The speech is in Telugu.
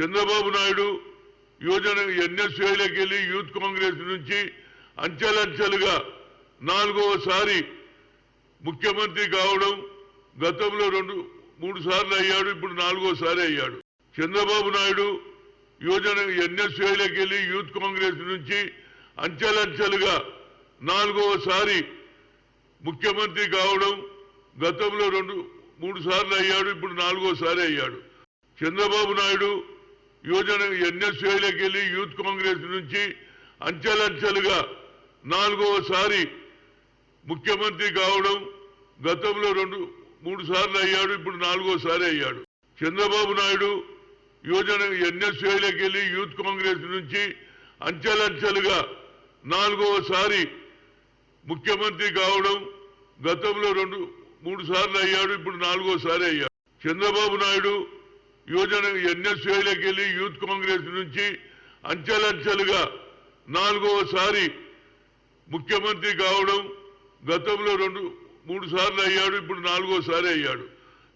చంద్రబాబు నాయుడు యువజన ఎన్ఎస్ఏలోకి వెళ్ళి యూత్ కాంగ్రెస్ నుంచి అంచెలంచెలుగా నాలుగవసారి ముఖ్యమంత్రి కావడం గతంలో రెండు మూడు సార్లు అయ్యాడు ఇప్పుడు నాలుగోసారి అయ్యాడు. చంద్రబాబు నాయుడు యువజన ఎన్ఎస్ఏలోకి వెళ్ళి యూత్ కాంగ్రెస్ నుంచి అంచెలంచెలుగా నాలుగవసారి ముఖ్యమంత్రి కావడం గతంలో రెండు మూడు సార్లు అయ్యాడు ఇప్పుడు నాలుగోసారి అయ్యాడు. చంద్రబాబు నాయుడు యువజన ఎన్ఎస్ఏలోకి వెళ్ళి యూత్ కాంగ్రెస్ నుంచి అంచెలంచెలుగా నాలుగవసారి ముఖ్యమంత్రి కావడం గతంలో రెండు మూడు సార్లు అయ్యాడు ఇప్పుడు నాలుగోసారి అయ్యాడు. చంద్రబాబు నాయుడు యువజన ఎన్ఎస్ఏలోకి వెళ్ళి యూత్ కాంగ్రెస్ నుంచి అంచెలంచెలుగా నాలుగవసారి ముఖ్యమంత్రి కావడం గతంలో రెండు మూడు సార్లు అయ్యాడు ఇప్పుడు నాలుగోసారి అయ్యాడు. చంద్రబాబు నాయుడు యువజన ఎన్ఎస్ఏలోకి వెళ్ళి యూత్ కాంగ్రెస్ నుంచి అంచెలంచెలుగా నాలుగవసారి ముఖ్యమంత్రి కావడం గతంలో రెండు మూడు సార్లు అయ్యాడు ఇప్పుడు నాలుగోసారి అయ్యాడు.